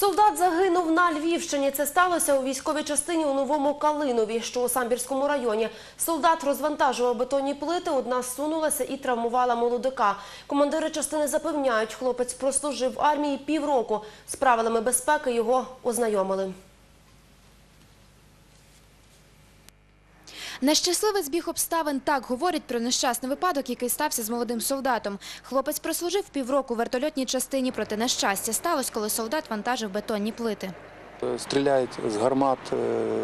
Солдат загинув на Львівщині. Це сталося у військовій частині у Новому Калинові, що у Самбірському районі. Солдат розвантажував бетонні плити, одна сунулася і травмувала молодика. Командири частини запевняють, хлопець прослужив в армії півроку. З правилами безпеки його ознайомили. Нещасливий збіг обставин так говорять про нещасний випадок, який стався з молодим солдатом. Хлопець прослужив півроку в вертольотній частині, проте нещастя сталося, коли солдат вантажив бетонні плити. Е, Стріляють з гармат е,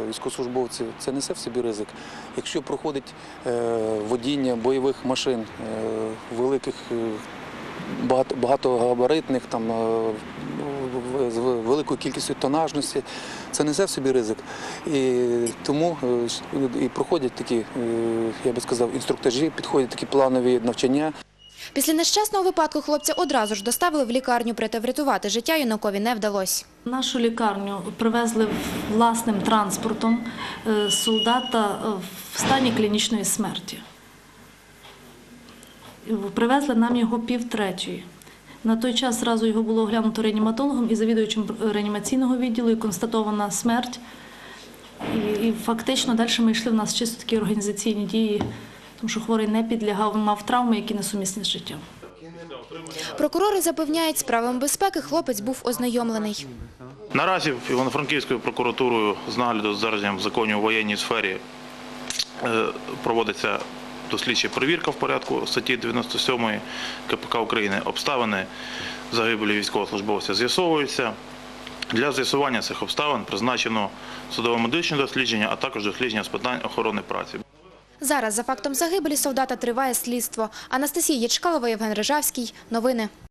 військовослужбовці. Це несе в собі ризик. Якщо проходить е, водіння бойових машин, великих багато- багатогабаритних, там, е, з великою кількістю тонажності, це несе в собі ризик. І тому е, і проходять такі, е, я би сказав, інструктажі, підходять такі планові навчання. Після нещасного випадку хлопця одразу ж доставили в лікарню, проте врятувати життя юнакові не вдалося. Нашу лікарню привезли власним транспортом е, солдата е, в стані клінічної смерті. Привезли нам його півтретьої. На той час зразу його було оглянуто реаніматологом і завідуючим реанімаційного відділу і констатована смерть. І, і фактично далі ми йшли в нас чисто такі організаційні дії, тому що хворий не підлягав, мав травми, які несумісні з життям. Прокурори запевняють, з правилами безпеки хлопець був ознайомлений. Наразі Івано-Франківською прокуратурою з нагляду за додержанням законів у воєнній сфері е, проводиться слідча перевірка в порядку статті 97 КПК України. Обставини загибелі військовослужбовця з'ясовуються. Для з'ясування цих обставин призначено судово-медичне дослідження, а також дослідження з питань охорони праці. Зараз за фактом загибелі солдата триває слідство. Анастасія Ячкалова, Євген Рижавський. Новини.